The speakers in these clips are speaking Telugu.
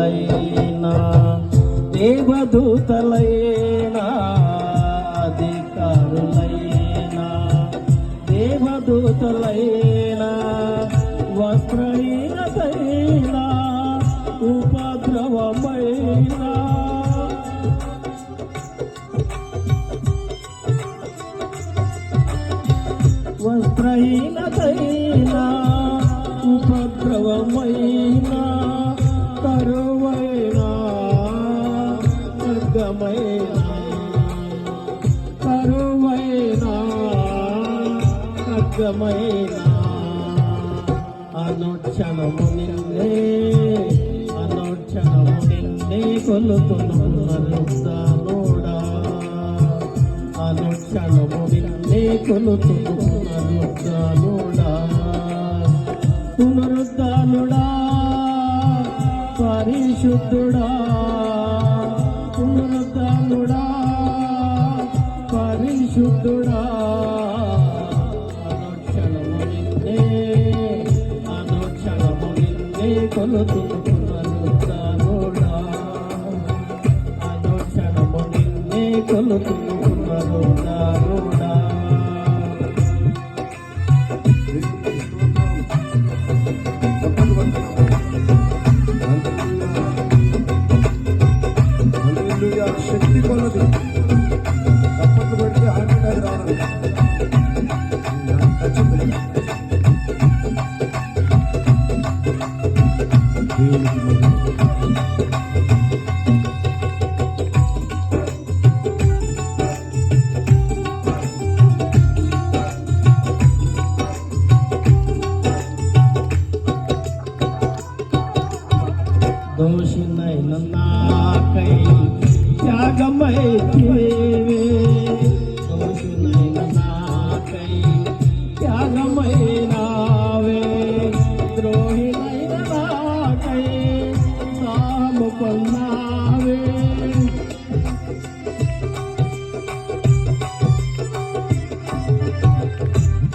అయినా దేవదూతలైనా అధికారులైనా దేవదూతలైనా వస్త్రహీనతైనా ఉపద్రవమైనా. వస్త్రహీనతైనా ఉపద్రవమైనా. కరువైనా ఖడ్గమైనా కరువైనా ఖడ్గమైనా అనుక్షణము నిన్నే అనుక్షణము నిన్నే కొలుతున్నరుద్దానుడా అనుక్షణము నిన్నే కొలుతున్నరుద్దానుడా పరిశుద్ధుడా పునరుద్ధానుడా పరిశుద్ధుడా. అనుక్షణము నిన్నే అనుక్షణము నిన్నే కొలుతున్నరుద్దానుడా అనుక్షణము ದೋಷಿನ ನನ್ನ ಕೈ ತ್ಯಾಗಮೈ ದೇವಿ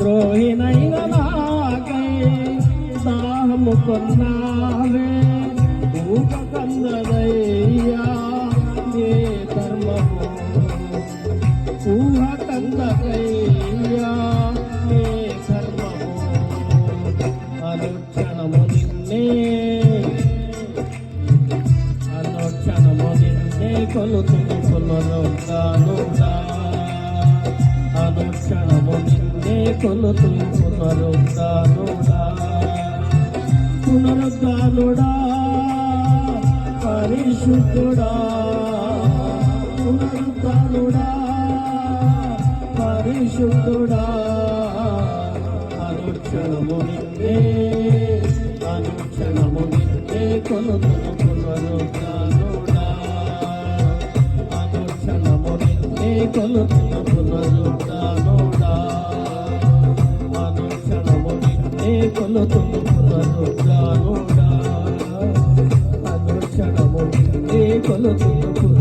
ద్రోహినైన నాకై సాము కొన్నావే ఊహకందదయ్యా ఏ ధర్మము ఊహకందదయ్యా ఏ ధర్మము అనుక్షణము నిన్నే అనుక్షణము నిన్నే అనుక్షణము నిన్నే కొలుతును పునరుద్ధానుడా పునరుద్ధానుడా పరిశుద్ధుడా? పునరుద్ధానుడా పరిశుద్ధుడా? అనుక్షణము నిన్నే అనుక్షణము నిన్నే కొలుతును పునరుద్ధానుడా అనుక్షణము నిన్నే కొలుతును పునరుద్ధానుడా నే కొలుతును గానుడా. అనుక్షణము నే కొలుతును